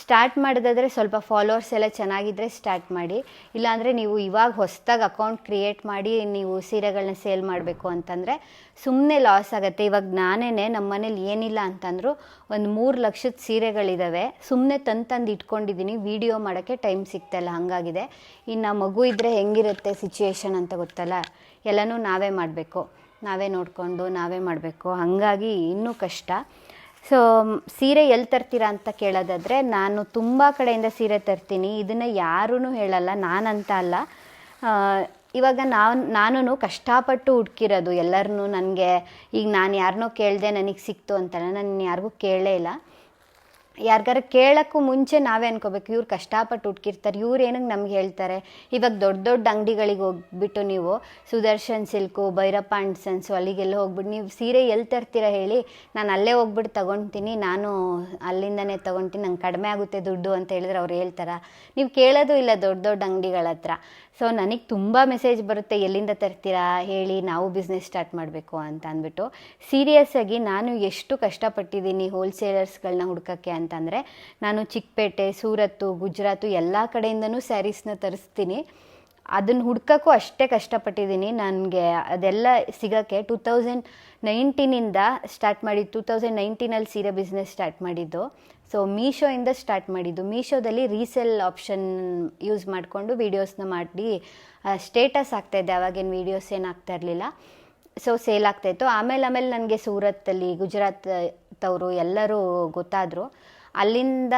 ಸ್ಟಾರ್ಟ್ ಮಾಡೋದಾದರೆ ಸ್ವಲ್ಪ ಫಾಲೋವರ್ಸ್ ಎಲ್ಲ ಚೆನ್ನಾಗಿದ್ದರೆ ಸ್ಟಾರ್ಟ್ ಮಾಡಿ. ಇಲ್ಲಾಂದರೆ ನೀವು ಇವಾಗ ಹೊಸ್ದಾಗಿ ಅಕೌಂಟ್ ಕ್ರಿಯೇಟ್ ಮಾಡಿ ನೀವು ಸೀರೆಗಳನ್ನ ಸೇಲ್ ಮಾಡಬೇಕು ಅಂತಂದರೆ ಸುಮ್ಮನೆ ಲಾಸ್ ಆಗುತ್ತೆ. ಇವಾಗ ನಾನೇ ನಮ್ಮ ಮನೇಲಿ ಏನಿಲ್ಲ ಅಂತಂದರೂ ಒಂದು ಮೂರು ಲಕ್ಷದ ಸೀರೆಗಳಿದ್ದಾವೆ ಸುಮ್ಮನೆ ತಂದು ತಂದು ಇಟ್ಕೊಂಡಿದ್ದೀನಿ ವೀಡಿಯೋ ಮಾಡೋಕ್ಕೆ ಟೈಮ್ ಸಿಗ್ತಾಯಿಲ್ಲ ಹಾಗಾಗಿದೆ. ಇನ್ನು ಮಗು ಇದ್ದರೆ ಹೆಂಗಿರುತ್ತೆ ಸಿಚುಯೇಷನ್ ಅಂತ ಗೊತ್ತಲ್ಲ? ಎಲ್ಲನೂ ನಾವೇ ಮಾಡಬೇಕು. ನಾವೇ ನೋಡಿಕೊಂಡು ನಾವೇ ಮಾಡಬೇಕು. ಹಾಗಾಗಿ ಇನ್ನೂ ಕಷ್ಟ. ಸೊ ಸೀರೆ ಎಲ್ಲಿ ತರ್ತೀರಾ ಅಂತ ಕೇಳೋದಾದರೆ, ನಾನು ತುಂಬ ಕಡೆಯಿಂದ ಸೀರೆ ತರ್ತೀನಿ. ಇದನ್ನು ಯಾರೂ ಹೇಳಲ್ಲ, ನಾನಂತ ಅಲ್ಲ. ಇವಾಗ ನಾನು ನಾನು ಕಷ್ಟಪಟ್ಟು ಹುಡ್ಕಿರೋದು ಎಲ್ಲರನ್ನೂ ನನಗೆ, ಈಗ ನಾನು ಯಾರನ್ನೋ ಕೇಳಿದೆ ನನಗೆ ಸಿಕ್ತು ಅಂತ ನಾನು ಯಾರಿಗೂ ಕೇಳೇ ಇಲ್ಲ. ಯಾರಿಗಾರ ಕೇಳೋಕ್ಕೂ ಮುಂಚೆ ನಾವೇ ಅನ್ಕೋಬೇಕು, ಇವ್ರು ಕಷ್ಟಪಟ್ಟು ಹುಡ್ಕಿರ್ತಾರೆ ಇವ್ರು ಏನಕ್ಕೆ ನಮ್ಗೆ ಹೇಳ್ತಾರೆ? ಇವಾಗ ದೊಡ್ಡ ದೊಡ್ಡ ಅಂಗಡಿಗಳಿಗೆ ಹೋಗ್ಬಿಟ್ಟು ನೀವು Sudarshan silk, Bhairappa and sons ಅಲ್ಲಿಗೆಲ್ಲ ಹೋಗ್ಬಿಟ್ಟು ನೀವು ಸೀರೆ ಎಲ್ಲಿ ತರ್ತೀರಾ ಹೇಳಿ, ನಾನು ಅಲ್ಲೇ ಹೋಗ್ಬಿಟ್ಟು ತಗೊತೀನಿ, ನಾನು ಅಲ್ಲಿಂದನೇ ತೊಗೊಳ್ತೀನಿ ನಂಗೆ ಕಡಿಮೆ ಆಗುತ್ತೆ ದುಡ್ಡು ಅಂತ ಹೇಳಿದ್ರೆ ಅವ್ರು ಹೇಳ್ತಾರ. ನೀವು ಕೇಳೋದು ಇಲ್ಲ ದೊಡ್ಡ ದೊಡ್ಡ ಅಂಗಡಿಗಳ ಹತ್ರ. ಸೊ ನನಗೆ ತುಂಬ ಮೆಸೇಜ್ ಬರುತ್ತೆ, ಎಲ್ಲಿಂದ ತರ್ತೀರಾ ಹೇಳಿ ನಾವು ಬಿಸ್ನೆಸ್ ಸ್ಟಾರ್ಟ್ ಮಾಡಬೇಕು ಅಂತ ಅಂದ್ಬಿಟ್ಟು. ಸೀರಿಯಸ್ ಆಗಿ ನಾನು ಎಷ್ಟು ಕಷ್ಟಪಟ್ಟಿದ್ದೀನಿ ಹೋಲ್ಸೇಲರ್ಸ್ಗಳನ್ನ ಹುಡ್ಕೋಕ್ಕೆ ಅಂತಂದರೆ ನಾನು ಚಿಕ್ಕಪೇಟೆ, ಸೂರತ್ತು, ಗುಜರಾತು ಎಲ್ಲ ಕಡೆಯಿಂದನೂ ಸ್ಯಾರೀಸ್ನ ತರಿಸ್ತೀನಿ. ಅದನ್ನು ಹುಡ್ಕೋಕ್ಕೂ ಅಷ್ಟೇ ಕಷ್ಟಪಟ್ಟಿದ್ದೀನಿ. ನನಗೆ ಅದೆಲ್ಲ ಸಿಗೋಕ್ಕೆ ಟೂ ತೌಸಂಡ್ ನೈನ್ಟೀನಿಂದ ಸ್ಟಾರ್ಟ್ ಮಾಡಿದ್ದು ಟೂ ತೌಸಂಡ್ ನೈನ್ಟೀನಲ್ಲಿ ಸೀರೆ ಬಿಸ್ನೆಸ್ ಸ್ಟಾರ್ಟ್ ಮಾಡಿದ್ದು. ಸೊ ಮೀಶೋಯಿಂದ ಸ್ಟಾರ್ಟ್ ಮಾಡಿದ್ದು. ಮೀಶೋದಲ್ಲಿ ರೀಸೆಲ್ ಆಪ್ಷನ್ ಯೂಸ್ ಮಾಡಿಕೊಂಡು ವೀಡಿಯೋಸ್ನ ಮಾಡಿ ಸ್ಟೇಟಸ್ ಆಗ್ತಾಯಿದ್ದೆ ಅವಾಗೇನು ವೀಡಿಯೋಸ್ ಏನಾಗ್ತಾ ಇರಲಿಲ್ಲ. ಸೊ ಸೇಲ್ ಆಗ್ತಾಯಿತ್ತು ಆಮೇಲೆ ಆಮೇಲೆ ನನಗೆ ಸೂರತ್ತಲ್ಲಿ, ಗುಜರಾತ್ ತವರು ಎಲ್ಲರೂ ಗೊತ್ತಾದರು. ಅಲ್ಲಿಂದ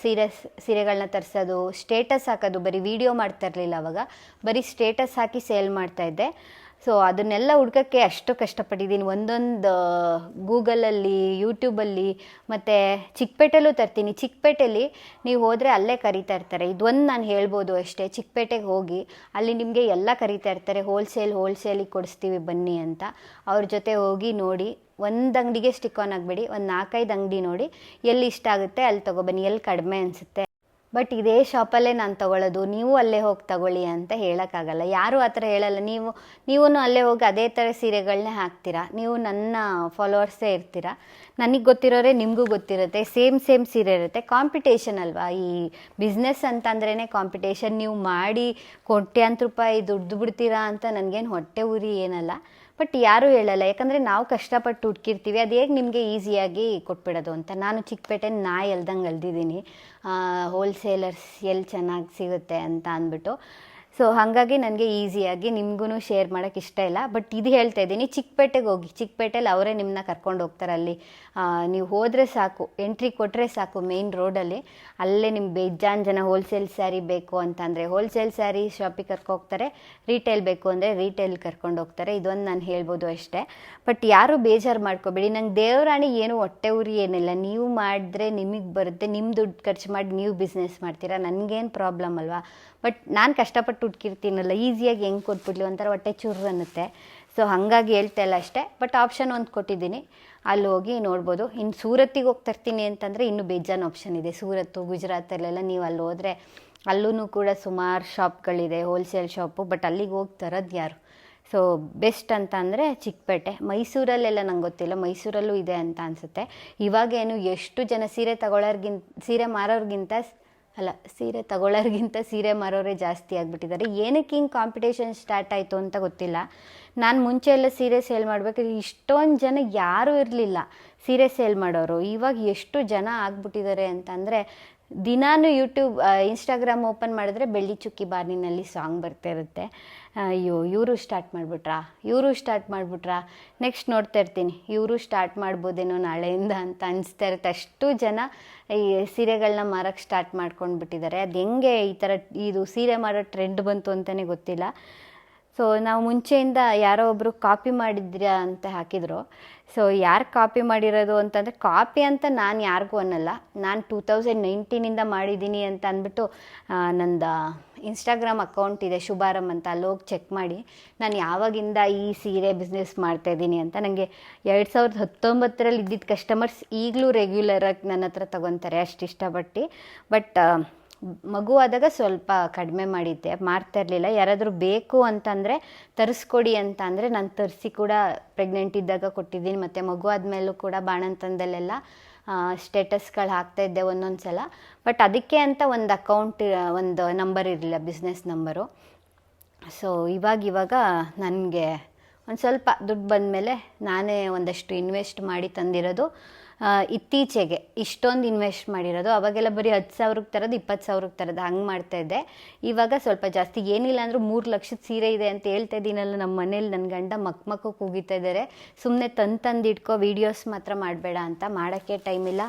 ಸೀರೆ ಸೀರೆಗಳನ್ನ ತರಿಸೋದು ಸ್ಟೇಟಸ್ ಹಾಕೋದು, ಬರೀ ವಿಡಿಯೋ ಮಾಡ್ತಾ ಇರಲಿಲ್ಲ ಅವಾಗ. ಬರೀ ಸ್ಟೇಟಸ್ ಹಾಕಿ ಸೇಲ್ ಮಾಡ್ತಾಯಿದ್ದೆ ಸೊ ಅದನ್ನೆಲ್ಲ ಹುಡ್ಕೋಕ್ಕೆ ಅಷ್ಟು ಕಷ್ಟಪಟ್ಟಿದ್ದೀನಿ. ಒಂದೊಂದು ಗೂಗಲಲ್ಲಿ, ಯೂಟ್ಯೂಬಲ್ಲಿ, ಮತ್ತು ಚಿಕ್ಕಪೇಟೆಲ್ಲೂ ತರ್ತೀನಿ. ಚಿಕ್ಕಪೇಟೆಲಿ ನೀವು ಹೋದರೆ ಅಲ್ಲೇ ಕರಿತಾ ಇರ್ತಾರೆ. ಇದೊಂದು ನಾನು ಹೇಳ್ಬೋದು ಅಷ್ಟೇ. ಚಿಕ್ಕಪೇಟೆಗೆ ಹೋಗಿ ಅಲ್ಲಿ ನಿಮಗೆ ಎಲ್ಲ ಕರಿತಾ ಇರ್ತಾರೆ. ಹೋಲ್ಸೇಲ್ ಹೋಲ್ಸೇಲಿಗೆ ಕೊಡಿಸ್ತೀವಿ ಬನ್ನಿ ಅಂತ. ಅವ್ರ ಜೊತೆ ಹೋಗಿ ನೋಡಿ, ಒಂದು ಅಂಗಡಿಗೆ ಸ್ಟಿಕ್ ಆನ್ ಆಗಬೇಡಿ. ಒಂದು ನಾಲ್ಕೈದು ಅಂಗಡಿ ನೋಡಿ, ಎಲ್ಲಿ ಇಷ್ಟ ಆಗುತ್ತೆ ಅಲ್ಲಿ ತೊಗೊಬನ್ನಿ ಎಲ್ಲಿ ಕಡಿಮೆ ಅನಿಸುತ್ತೆ? ಬಟ್ ಇದೇ ಶಾಪಲ್ಲೇ ನಾನು ತಗೊಳ್ಳೋದು ನೀವು ಅಲ್ಲೇ ಹೋಗಿ ತಗೊಳ್ಳಿ ಅಂತ ಹೇಳೋಕ್ಕಾಗಲ್ಲ. ಯಾರೂ ಆ ಥರ ಹೇಳಲ್ಲ. ನೀವು ನೀವೂ ಅಲ್ಲೇ ಹೋಗಿ ಅದೇ ಥರ ಸೀರೆಗಳನ್ನೇ ಹಾಕ್ತೀರಾ? ನೀವು ನನ್ನ ಫಾಲೋವರ್ಸೇ ಇರ್ತೀರಾ? ನನಗೆ ಗೊತ್ತಿರೋರೆ ನಿಮಗೂ ಗೊತ್ತಿರುತ್ತೆ. ಸೇಮ್ ಸೇಮ್ ಸೀರೆ ಇರುತ್ತೆ. ಕಾಂಪಿಟೇಷನ್ ಅಲ್ವಾ? ಈ ಬಿಸ್ನೆಸ್ ಅಂತಂದ್ರೇ ಕಾಂಪಿಟೇಷನ್ ನೀವು ಮಾಡಿ ಕೋಟ್ಯಾಂತರ ರೂಪಾಯಿ ದುಡ್ಡು ಬಿಡ್ತೀರಾ ಅಂತ ನನಗೇನು ಹೊಟ್ಟೆ ಉರಿ ಏನಲ್ಲ. ಬಟ್ ಯಾರೂ ಹೇಳಲ್ಲ. ಯಾಕಂದರೆ ನಾವು ಕಷ್ಟಪಟ್ಟು ಹುಡ್ಕಿರ್ತೀವಿ. ಅದು ಹೇಗೆ ನಿಮಗೆ ಈಸಿಯಾಗಿ ಕೊಟ್ಬಿಡೋದು ಅಂತ. ನಾನು ಚಿಕ್ಕಪೇಟೆ ನಾ ಎಲ್ದಂಗೆ ಅಲ್ದಿದ್ದೀನಿ. ಹೋಲ್ಸೇಲರ್ಸ್ ಎಲ್ಲಿ ಚೆನ್ನಾಗಿ ಸಿಗುತ್ತೆ ಅಂತ ಅಂದ್ಬಿಟ್ಟು. ಸೊ ಹಾಗಾಗಿ ನನಗೆ ಈಸಿಯಾಗಿ ನಿಮಗೂ ಶೇರ್ ಮಾಡೋಕ್ಕೆ ಇಷ್ಟ ಇಲ್ಲ. ಬಟ್ ಇದು ಹೇಳ್ತಾ ಇದ್ದೀನಿ, ಚಿಕ್ಕಪೇಟೆಗೆ ಹೋಗಿ, ಚಿಕ್ಕಪೇಟೆಲಿ ಅವರೇ ನಿಮ್ಮನ್ನ ಕರ್ಕೊಂಡು ಹೋಗ್ತಾರೆ ಅಲ್ಲಿ. ನೀವು ಹೋದರೆ ಸಾಕು ಎಂಟ್ರಿ ಕೊಟ್ಟರೆ ಸಾಕು ಮೇಯ್ನ್ ರೋಡಲ್ಲಿ ಅಲ್ಲೇ. ನಿಮ್ಮ ಬೇಜಾನ್ ಜನ ಹೋಲ್ಸೇಲ್ ಸ್ಯಾರಿ ಬೇಕು ಅಂತಂದರೆ ಹೋಲ್ಸೇಲ್ ಸ್ಯಾರಿ ಶಾಪಿಗೆ ಹೋಗ್ತಾರೆ ರೀಟೇಲ್ ಬೇಕು ಅಂದರೆ ರೀಟೇಲ್ ಕರ್ಕೊಂಡು ಹೋಗ್ತಾರೆ. ಇದೊಂದು ನಾನು ಹೇಳ್ಬೋದು ಅಷ್ಟೇ. ಬಟ್ ಯಾರೂ ಬೇಜಾರು ಮಾಡ್ಕೋಬೇಡಿ, ನಂಗೆ ದೇವರಾಣಿ ಏನು ಹೊಟ್ಟೆ ಉರಿ ಏನಿಲ್ಲ. ನೀವು ಮಾಡಿದ್ರೆ ನಿಮಗೆ ಬರುತ್ತೆ ನಿಮ್ಮ ದುಡ್ಡು ಖರ್ಚು ಮಾಡಿ ನೀವು ಬಿಸ್ನೆಸ್ ಮಾಡ್ತೀರಾ, ನನಗೇನು ಪ್ರಾಬ್ಲಮ್ ಅಲ್ವಾ? ಬಟ್ ನಾನು ಕಷ್ಟಪಟ್ಟು ಹುಡ್ಕಿರ್ತೀನಲ್ಲ ಈಸಿಯಾಗಿ ಹೆಂಗೆ ಕೊಟ್ಬಿಡ್ಲಿ? ಒಂಥರ ಹೊಟ್ಟೆ ಚುರ್ರು ಅನ್ನುತ್ತೆ. ಸೊ ಹಾಗಾಗಿ ಹೇಳ್ತಾ ಇಲ್ಲ ಅಷ್ಟೇ. ಬಟ್ ಆಪ್ಷನ್ ಒಂದು ಕೊಟ್ಟಿದ್ದೀನಿ. ಅಲ್ಲಿ ಹೋಗಿ ನೋಡ್ಬೋದು. ಇನ್ನು ಸೂರತ್ತಿಗೆ ಹೋಗಿ ತರ್ತೀನಿ ಅಂತಂದರೆ ಇನ್ನೂ ಬೇಜಾನ್ ಆಪ್ಷನ್ ಇದೆ. ಸೂರತ್ತು, ಗುಜರಾತಲ್ಲೆಲ್ಲ ನೀವು ಅಲ್ಲಿ ಹೋದರೆ ಅಲ್ಲೂ ಕೂಡ ಸುಮಾರು ಶಾಪ್ಗಳಿದೆ ಹೋಲ್ಸೇಲ್ ಶಾಪು ಬಟ್ ಅಲ್ಲಿಗೆ ಹೋಗಿ ತರೋದು ಯಾರು? ಸೊ ಬೆಸ್ಟ್ ಅಂತ ಅಂದರೆ ಚಿಕ್ಕಪೇಟೆ. ಮೈಸೂರಲ್ಲೆಲ್ಲ ನಂಗೆ ಗೊತ್ತಿಲ್ಲ. ಮೈಸೂರಲ್ಲೂ ಇದೆ ಅಂತ ಅನಿಸುತ್ತೆ. ಇವಾಗೇನು ಎಷ್ಟು ಜನ ಸೀರೆ ತಗೊಳ್ಳೋರ್ಗಿಂತ ಸೀರೆ ಮಾರೋರ್ಗಿಂತ ಅಲ್ಲ, ಸೀರೆ ತಗೊಳ್ಳೋರ್ಗಿಂತ ಸೀರೆ ಮಾರೋರೇ ಜಾಸ್ತಿ ಆಗಿಬಿಟ್ಟಿದ್ದಾರೆ. ಏನಕ್ಕೆ ಹಿಂಗೆ ಕಾಂಪಿಟೇಷನ್ ಸ್ಟಾರ್ಟ್ ಆಯಿತು ಅಂತ ಗೊತ್ತಿಲ್ಲ. ನಾನು ಮುಂಚೆ ಎಲ್ಲ ಸೀರೆ ಸೇಲ್ ಮಾಡಬೇಕಾದ್ರೆ ಇಷ್ಟೊಂದು ಜನ ಯಾರೂ ಇರಲಿಲ್ಲ ಸೀರೆ ಸೇಲ್ ಮಾಡೋರು. ಇವಾಗ ಎಷ್ಟು ಜನ ಆಗ್ಬಿಟ್ಟಿದ್ದಾರೆ ಅಂತಂದರೆ ದಿನಾನು ಯೂಟ್ಯೂಬ್ ಇನ್ಸ್ಟಾಗ್ರಾಮ್ ಓಪನ್ ಮಾಡಿದ್ರೆ ಬೆಳ್ಳಿ ಚುಕ್ಕಿ ಬಾರ್ನಿನಲ್ಲಿ ಸಾಂಗ್ ಬರ್ತಾ ಇರುತ್ತೆ ಅಯ್ಯೋ, ಇವರು ಸ್ಟಾರ್ಟ್ ಮಾಡಿಬಿಟ್ರಾ? ಇವರು ಸ್ಟಾರ್ಟ್ ಮಾಡಿಬಿಟ್ರಾ? ನೆಕ್ಸ್ಟ್ ನೋಡ್ತಾ ಇರ್ತೀನಿ. ಇವರು ಸ್ಟಾರ್ಟ್ ಮಾಡ್ಬೋದೇನೋ ನಾಳೆಯಿಂದ ಅಂತ ಅನಿಸ್ತಾ ಇರುತ್ತೆ. ಅಷ್ಟು ಜನ ಈ ಸೀರೆಗಳನ್ನ ಮಾರಕ್ಕೆ ಸ್ಟಾರ್ಟ್ ಮಾಡ್ಕೊಂಡು ಬಿಟ್ಟಿದ್ದಾರೆ ಅದು ಹೆಂಗೆ ಈ ಥರ ಇದು ಸೀರೆ ಮಾರೋ ಟ್ರೆಂಡ್ ಬಂತು ಅಂತಲೇ ಗೊತ್ತಿಲ್ಲ. ಸೊ ನಾವು ಮುಂಚೆಯಿಂದ ಯಾರೋ ಒಬ್ಬರು ಕಾಪಿ ಮಾಡಿದ್ರ ಅಂತ ಹಾಕಿದ್ರು. ಸೊ ಯಾರು ಕಾಪಿ ಮಾಡಿರೋದು ಅಂತಂದರೆ ಕಾಪಿ ಅಂತ ನಾನು ಯಾರಿಗೂ ಅನ್ನಲ್ಲ. ನಾನು ಟೂ ತೌಸಂಡ್ ನೈನ್ಟೀನಿಂದ ಮಾಡಿದ್ದೀನಿ ಅಂತ ಅಂದ್ಬಿಟ್ಟು ನಂದು ಇನ್ಸ್ಟಾಗ್ರಾಮ್ ಅಕೌಂಟ್ ಇದೆ ಶುಭಾರಮ್ ಅಂತ, ಅಲ್ಲಿ ಹೋಗಿ ಚೆಕ್ ಮಾಡಿ. ನಾನು ಯಾವಾಗಿಂದ ಈ ಸೀರೆ ಬಿಸ್ನೆಸ್ ಮಾಡ್ತಾಯಿದ್ದೀನಿ ಅಂತ ನನಗೆ ಎರಡು ಸಾವಿರದ ಹತ್ತೊಂಬತ್ತರಲ್ಲಿ ಇದ್ದಿದ್ದ ಕಸ್ಟಮರ್ಸ್ ಈಗಲೂ ರೆಗ್ಯುಲರಾಗಿ ನನ್ನ ಹತ್ರ ತೊಗೊತಾರೆ ಅಷ್ಟು ಇಷ್ಟಪಟ್ಟು. ಬಟ್ ಮಗು ಆದಾಗ ಸ್ವಲ್ಪ ಕಡಿಮೆ ಮಾಡಿದ್ದೆ. ಮಾಡ್ತಾ ಇರಲಿಲ್ಲ ಯಾರಾದರೂ ಬೇಕು ಅಂತಂದರೆ ತರಿಸ್ಕೊಡಿ ಅಂತ ಅಂದರೆ ನಾನು ತರಿಸಿ ಕೂಡ ಪ್ರೆಗ್ನೆಂಟ್ ಇದ್ದಾಗ ಕೊಟ್ಟಿದ್ದೀನಿ. ಮತ್ತು ಮಗು ಆದಮೇಲೂ ಕೂಡ ಬಾಣಂತನದಲ್ಲೆಲ್ಲ ಸ್ಟೇಟಸ್ಗಳು ಹಾಕ್ತಾ ಇದ್ದೆ ಒಂದೊಂದು ಸಲ. ಬಟ್ ಅದಕ್ಕೆ ಅಂತ ಒಂದು ಅಕೌಂಟ್ ಒಂದು ನಂಬರ್ ಇರಲಿಲ್ಲ ಬಿಸ್ನೆಸ್ ನಂಬರು ಸೊ ಇವಾಗ ಇವಾಗ ನನಗೆ ಒಂದು ಸ್ವಲ್ಪ ದುಡ್ಡು ಬಂದಮೇಲೆ ನಾನೇ ಒಂದಷ್ಟು ಇನ್ವೆಸ್ಟ್ ಮಾಡಿ ತಂದಿರೋದು. ಇತ್ತೀಚೆಗೆ ಇಷ್ಟೊಂದು ಇನ್ವೆಸ್ಟ್ ಮಾಡಿರೋದು, ಅವಾಗೆಲ್ಲ ಬರೀ ಹತ್ತು ಸಾವಿರಕ್ಕೆ ತರೋದು, ಇಪ್ಪತ್ತು ಸಾವಿರಕ್ಕೆ ತರೋದು, ಹಂಗೆ ಮಾಡ್ತಾಯಿದ್ದೆ ಇವಾಗ ಸ್ವಲ್ಪ ಜಾಸ್ತಿ ಏನಿಲ್ಲ ಅಂದರೂ ಮೂರು ಲಕ್ಷದ ಸೀರೆ ಇದೆ ಅಂತ ಹೇಳ್ತಾ ಇದ್ದೀನಲ್ಲ ನಮ್ಮ ಮನೇಲಿ ನನ್ನ ಗಂಡ ಮಕ್ ಮಕ್ಕ ಕೂಗಿತಾ ಇದ್ದಾರೆ. ಸುಮ್ಮನೆ ತಂದು ತಂದು ಇಟ್ಕೋ, ವೀಡಿಯೋಸ್ ಮಾತ್ರ ಮಾಡಬೇಡ ಅಂತ ಮಾಡೋಕ್ಕೆ ಟೈಮ್ ಇಲ್ಲ.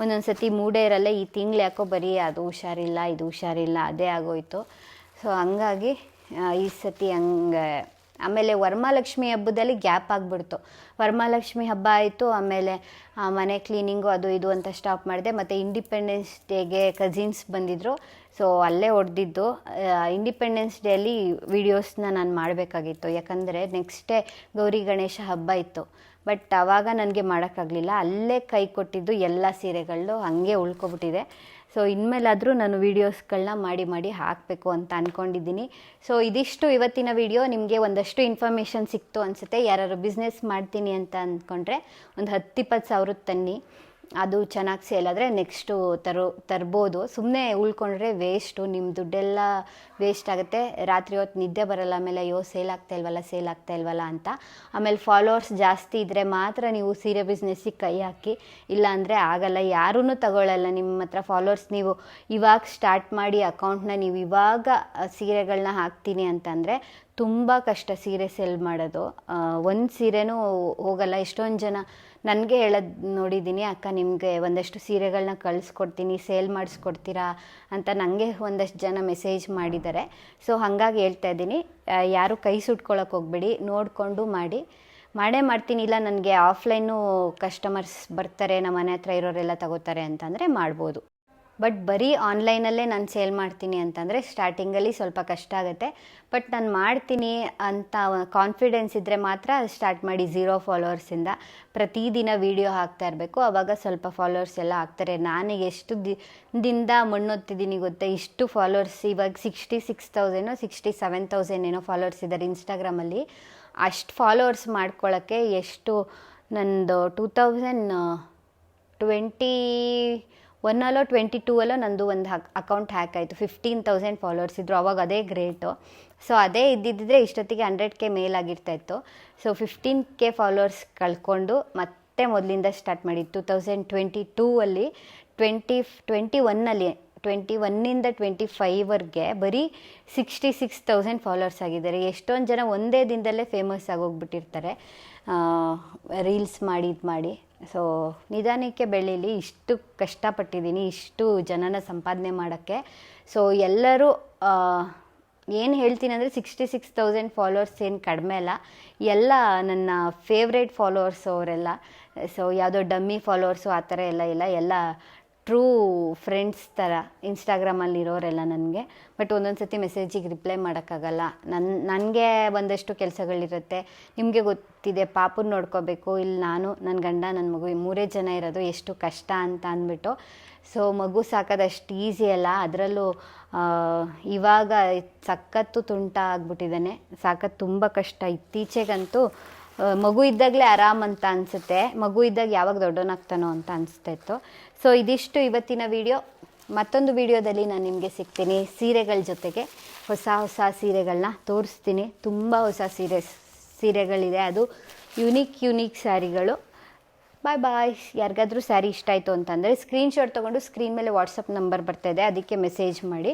ಒಂದೊಂದು ಸತಿ ಮೂಡೇ ಇರಲ್ಲ, ಈ ತಿಂಗಳು ಯಾಕೋ ಬರೀ ಅದು ಹುಷಾರಿಲ್ಲ, ಇದು ಹುಷಾರಿಲ್ಲ, ಅದೇ ಆಗೋಯ್ತು. ಸೊ ಹಂಗಾಗಿ ಈ ಸತಿ ಹಂಗೆ ಆಮೇಲೆ ವರಮಹಾಲಕ್ಷ್ಮಿ ಹಬ್ಬದಲ್ಲಿ ಗ್ಯಾಪ್ ಆಗಿಬಿಡ್ತು. ವರಮಹಾಲಕ್ಷ್ಮಿ ಹಬ್ಬ ಆಯಿತು, ಆಮೇಲೆ ಮನೆ ಕ್ಲೀನಿಂಗು ಅದು ಇದು ಅಂತ ಸ್ಟಾಪ್ ಮಾಡಿದೆ. ಮತ್ತು ಇಂಡಿಪೆಂಡೆನ್ಸ್ ಡೇಗೆ ಕಝಿನ್ಸ್ ಬಂದಿದ್ದರು ಸೊ ಅಲ್ಲೇ ಹೊಡೆದಿದ್ದು ಇಂಡಿಪೆಂಡೆನ್ಸ್ ಡೇಲಿ ವೀಡಿಯೋಸ್ನ ನಾನು ಮಾಡಬೇಕಾಗಿತ್ತು. ಯಾಕಂದರೆ ನೆಕ್ಸ್ಟ್ ಡೇ ಗೌರಿ ಗಣೇಶ ಹಬ್ಬ ಇತ್ತು. ಬಟ್ ಆವಾಗ ನನಗೆ ಮಾಡೋಕ್ಕಾಗಲಿಲ್ಲ. ಅಲ್ಲೇ ಕೈ ಕೊಟ್ಟಿದ್ದು ಎಲ್ಲ ಸೀರೆಗಳು ಹಾಗೆ ಉಳ್ಕೊಬಿಟ್ಟಿದೆ. ಸೊ ಇನ್ಮೇಲಾದರೂ ನಾನು ವೀಡಿಯೋಸ್ಗಳನ್ನ ಮಾಡಿ ಮಾಡಿ ಹಾಕಬೇಕು ಅಂತ ಅಂದ್ಕೊಂಡಿದ್ದೀನಿ ಸೊ ಇದಿಷ್ಟು ಇವತ್ತಿನ ವಿಡಿಯೋ ನಿಮಗೆ ಒಂದಷ್ಟು ಇನ್ಫಾರ್ಮೇಷನ್ ಸಿಕ್ತು ಅನಿಸುತ್ತೆ. ಯಾರು ಬಿಸ್ನೆಸ್ ಮಾಡ್ತೀನಿ ಅಂತ ಅಂದ್ಕೊಂಡ್ರೆ ಒಂದು ಹತ್ತಿಪ್ಪತ್ತು ಸಾವಿರದ ತನ್ನಿ. ಅದು ಚೆನ್ನಾಗಿ ಸೇಲ್ ಆದರೆ ನೆಕ್ಸ್ಟು ತರೋ, ತರ್ಬೋದು. ಸುಮ್ಮನೆ ಉಳ್ಕೊಂಡ್ರೆ ವೇಸ್ಟು ನಿಮ್ಮ ದುಡ್ಡೆಲ್ಲ ವೇಸ್ಟ್ ಆಗುತ್ತೆ. ರಾತ್ರಿ ಹೊತ್ತು ನಿದ್ದೆ ಬರಲ್ಲ, ಆಮೇಲೆ ಅಯ್ಯೋ ಸೇಲ್ ಆಗ್ತಾ ಇಲ್ವಲ್ಲ ಸೇಲ್ ಆಗ್ತಾ ಇಲ್ವಲ್ಲ ಅಂತ. ಆಮೇಲೆ ಫಾಲೋವರ್ಸ್ ಜಾಸ್ತಿ ಇದ್ದರೆ ಮಾತ್ರ ನೀವು ಸೀರೆ ಬಿಸ್ನೆಸ್ಸಿಗೆ ಕೈ ಹಾಕಿ ಇಲ್ಲಾಂದರೆ ಆಗಲ್ಲ. ಯಾರೂ ತಗೊಳ್ಳಲ್ಲ. ನಿಮ್ಮ ಹತ್ರ ಫಾಲೋವರ್ಸ್ ನೀವು ಇವಾಗ ಸ್ಟಾರ್ಟ್ ಮಾಡಿ ಅಕೌಂಟ್ನ ನೀವು ಇವಾಗ ಸೀರೆಗಳನ್ನ ಹಾಕ್ತೀನಿ ಅಂತಂದರೆ ತುಂಬ ಕಷ್ಟ ಸೀರೆ ಸೆಲ್ ಮಾಡೋದು. ಒಂದು ಸೀರೆನೂ ಹೋಗಲ್ಲ. ಎಷ್ಟೊಂದು ಜನ ನನಗೆ ಹೇಳೋದು ನೋಡಿದ್ದೀನಿ ಅಕ್ಕ, ನಿಮಗೆ ಒಂದಷ್ಟು ಸೀರೆಗಳನ್ನ ಕಳಿಸ್ಕೊಡ್ತೀನಿ ಸೇಲ್ ಮಾಡಿಸ್ಕೊಡ್ತೀರಾ? ಅಂತ ನನಗೆ ಒಂದಷ್ಟು ಜನ ಮೆಸೇಜ್ ಮಾಡಿದ್ದಾರೆ. ಸೊ ಹಾಗಾಗಿ ಹೇಳ್ತಾ ಇದ್ದೀನಿ. ಯಾರು ಕೈ ಸುಟ್ಕೊಳಕ್ಕೆ ಹೋಗ್ಬೇಡಿ. ನೋಡಿಕೊಂಡು ಮಾಡಿ. ಮಾಡೇ ಮಾಡ್ತೀನಿ. ಇಲ್ಲ, ನನಗೆ ಆಫ್ಲೈನು ಕಸ್ಟಮರ್ಸ್ ಬರ್ತಾರೆ ನಮ್ಮ ಮನೆ ಹತ್ರ ಇರೋರೆಲ್ಲ ತಗೋತಾರೆ ಅಂತಂದರೆ ಮಾಡ್ಬೋದು. ಬಟ್ ಬರೀ ಆನ್ಲೈನಲ್ಲೇ ನಾನು ಸೇಲ್ ಮಾಡ್ತೀನಿ ಅಂತಂದರೆ ಸ್ಟಾರ್ಟಿಂಗಲ್ಲಿ ಸ್ವಲ್ಪ ಕಷ್ಟ ಆಗುತ್ತೆ. ಬಟ್ ನಾನು ಮಾಡ್ತೀನಿ ಅಂತ ಕಾನ್ಫಿಡೆನ್ಸ್ ಇದ್ದರೆ ಮಾತ್ರ ಸ್ಟಾರ್ಟ್ ಮಾಡಿ ಝೀರೋ ಫಾಲೋವರ್ಸಿಂದ ಪ್ರತಿದಿನ ವೀಡಿಯೋ ಹಾಕ್ತಾ ಇರಬೇಕು. ಆವಾಗ ಸ್ವಲ್ಪ ಫಾಲೋವರ್ಸ್ ಎಲ್ಲ ಆಗ್ತಾರೆ. ನಾನು ಎಷ್ಟು ದಿನದಿಂದ ಮಣ್ಣೊತ್ತಿದ್ದೀನಿ ಗೊತ್ತಾ? ಇಷ್ಟು ಫಾಲೋವರ್ಸ್ ಇವಾಗ ಸಿಕ್ಸ್ಟಿ ಸಿಕ್ಸ್ ತೌಸಂಡೋ ಸಿಕ್ಸ್ಟಿ ಸೆವೆನ್ ತೌಸಂಡ್ ಏನೋ ಫಾಲೋವರ್ಸ್ ಇದ್ದಾರೆ ಇನ್ಸ್ಟಾಗ್ರಾಮಲ್ಲಿ ಅಷ್ಟು ಫಾಲೋವರ್ಸ್ ಮಾಡ್ಕೊಳ್ಳೋಕ್ಕೆ ಎಷ್ಟು ನಂದು ಟೂ ತೌಸಂಡ್ ಟ್ವೆಂಟಿ ಒನ್ ಅಲ್ಲೋ ಟ್ವೆಂಟಿ ಟೂ ಅಲ್ಲೋ ನಂದು ಒಂದು ಅಕೌಂಟ್ ಹ್ಯಾಕ್ ಆಯಿತು. ಫಿಫ್ಟೀನ್ ತೌಸಂಡ್ ಫಾಲೋವರ್ಸ್ ಇದ್ದರು ಅವಾಗ ಅದೇ ಗ್ರೇಟು ಸೊ ಅದೇ ಇದ್ದಿದ್ದರೆ ಇಷ್ಟೊತ್ತಿಗೆ ಹಂಡ್ರೆಡ್ ಕೆ ಮೇಲ್ ಆಗಿರ್ತಾ ಇತ್ತು. ಸೊ ಫಿಫ್ಟೀನ್ ಕೆ ಫಾಲೋವರ್ಸ್ ಕಳ್ಕೊಂಡು ಮತ್ತೆ ಮೊದಲಿಂದ ಸ್ಟಾರ್ಟ್ ಮಾಡಿ ಟೂ ತೌಸಂಡ್ ಟ್ವೆಂಟಿ ಟೂ ಅಲ್ಲಿ ಟ್ವೆಂಟಿ ಟ್ವೆಂಟಿ ಒನ್ನಲ್ಲಿ ಟ್ವೆಂಟಿ ಒನ್ನಿಂದ ಟ್ವೆಂಟಿ ಫೈವ್ವರೆಗೆ ಬರೀ ಸಿಕ್ಸ್ಟಿ ಸಿಕ್ಸ್ ತೌಸಂಡ್ ಫಾಲೋವರ್ಸ್ ಆಗಿದ್ದಾರೆ. ಎಷ್ಟೊಂದು ಜನ ಒಂದೇ ದಿನದಲ್ಲೇ ಫೇಮಸ್ ಆಗೋಗ್ಬಿಟ್ಟಿರ್ತಾರೆ. ರೀಲ್ಸ್ ಮಾಡಿ, ಇದು ಮಾಡಿ. ಸೊ ನಿಧಾನಕ್ಕೆ ಬೆಳೀಲಿ ಇಷ್ಟು ಕಷ್ಟಪಟ್ಟಿದ್ದೀನಿ, ಇಷ್ಟು ಜನನ ಸಂಪಾದನೆ ಮಾಡೋಕ್ಕೆ. ಸೊ ಎಲ್ಲರೂ ಏನು ಹೇಳ್ತೀನಿ ಅಂದರೆ ಸಿಕ್ಸ್ಟಿ ಸಿಕ್ಸ್ ತೌಸಂಡ್ ಫಾಲೋವರ್ಸ್ ಏನು ಕಡಿಮೆ ಅಲ್ಲ. ಎಲ್ಲ ನನ್ನ ಫೇವ್ರೇಟ್ ಫಾಲೋವರ್ಸ್ ಅವರೆಲ್ಲ ಸೊ ಯಾವುದೋ ಡಮ್ಮಿ ಫಾಲೋವರ್ಸು ಆ ಥರ ಎಲ್ಲ ಇಲ್ಲ. ಎಲ್ಲ ಟ್ರೂ ಫ್ರೆಂಡ್ಸ್ ಥರ ಇನ್ಸ್ಟಾಗ್ರಾಮಲ್ಲಿರೋರೆಲ್ಲ ನನಗೆ. ಬಟ್ ಒಂದೊಂದು ಸತಿ ಮೆಸೇಜಿಗೆ ರಿಪ್ಲೈ ಮಾಡೋಕ್ಕಾಗಲ್ಲ. ನನ್ನ ನನಗೆ ಒಂದಷ್ಟು ಕೆಲಸಗಳಿರುತ್ತೆ. ನಿಮಗೆ ಗೊತ್ತಿದೆ, ಪಾಪನ ನೋಡ್ಕೋಬೇಕು. ಇಲ್ಲಿ ನಾನು ನನ್ನ ಗಂಡ ನನ್ನ ಮಗು ಮೂರೇ ಜನ ಇರೋದು ಎಷ್ಟು ಕಷ್ಟ ಅಂತ ಅಂದ್ಬಿಟ್ಟು. ಸೊ ಮಗು ಸಾಕೋದಷ್ಟು ಈಸಿ ಅಲ್ಲ. ಅದರಲ್ಲೂ ಇವಾಗ ಸಖತ್ತು ತುಂಟ ಆಗ್ಬಿಟ್ಟಿದ್ದಾನೆ. ಸಾಕೋದು ತುಂಬ ಕಷ್ಟ. ಇತ್ತೀಚೆಗಂತೂ ಮಗು ಇದ್ದಾಗಲೇ ಆರಾಮ್ ಅಂತ ಅನಿಸುತ್ತೆ. ಮಗು ಇದ್ದಾಗ ಯಾವಾಗ ದೊಡ್ಡವನಾಗ್ತಾನೋ ಅಂತ ಅನಿಸ್ತಾ ಇತ್ತು ಸೊ ಇದಿಷ್ಟು ಇವತ್ತಿನ ವಿಡಿಯೋ ಮತ್ತೊಂದು ವಿಡಿಯೋದಲ್ಲಿ ನಾನು ನಿಮಗೆ ಸಿಗ್ತೀನಿ. ಸೀರೆಗಳ ಜೊತೆಗೆ ಹೊಸ ಹೊಸ ಸೀರೆಗಳನ್ನ ತೋರಿಸ್ತೀನಿ. ತುಂಬ ಹೊಸ ಸೀರೆ, ಸೀರೆಗಳಿದೆ. ಅದು ಯುನೀಕ್ ಯುನೀಕ್ ಸ್ಯಾರಿಗಳು ಬಾಯ್ ಬಾಯ್ ಯಾರಿಗಾದರೂ ಸ್ಯಾರಿ ಇಷ್ಟ ಆಯಿತು ಅಂತಂದರೆ ಸ್ಕ್ರೀನ್ಶಾಟ್ ತೊಗೊಂಡು ಸ್ಕ್ರೀನ್ ಮೇಲೆ ವಾಟ್ಸಪ್ ನಂಬರ್ ಬರ್ತಾಯಿದೆ ಅದಕ್ಕೆ ಮೆಸೇಜ್ ಮಾಡಿ.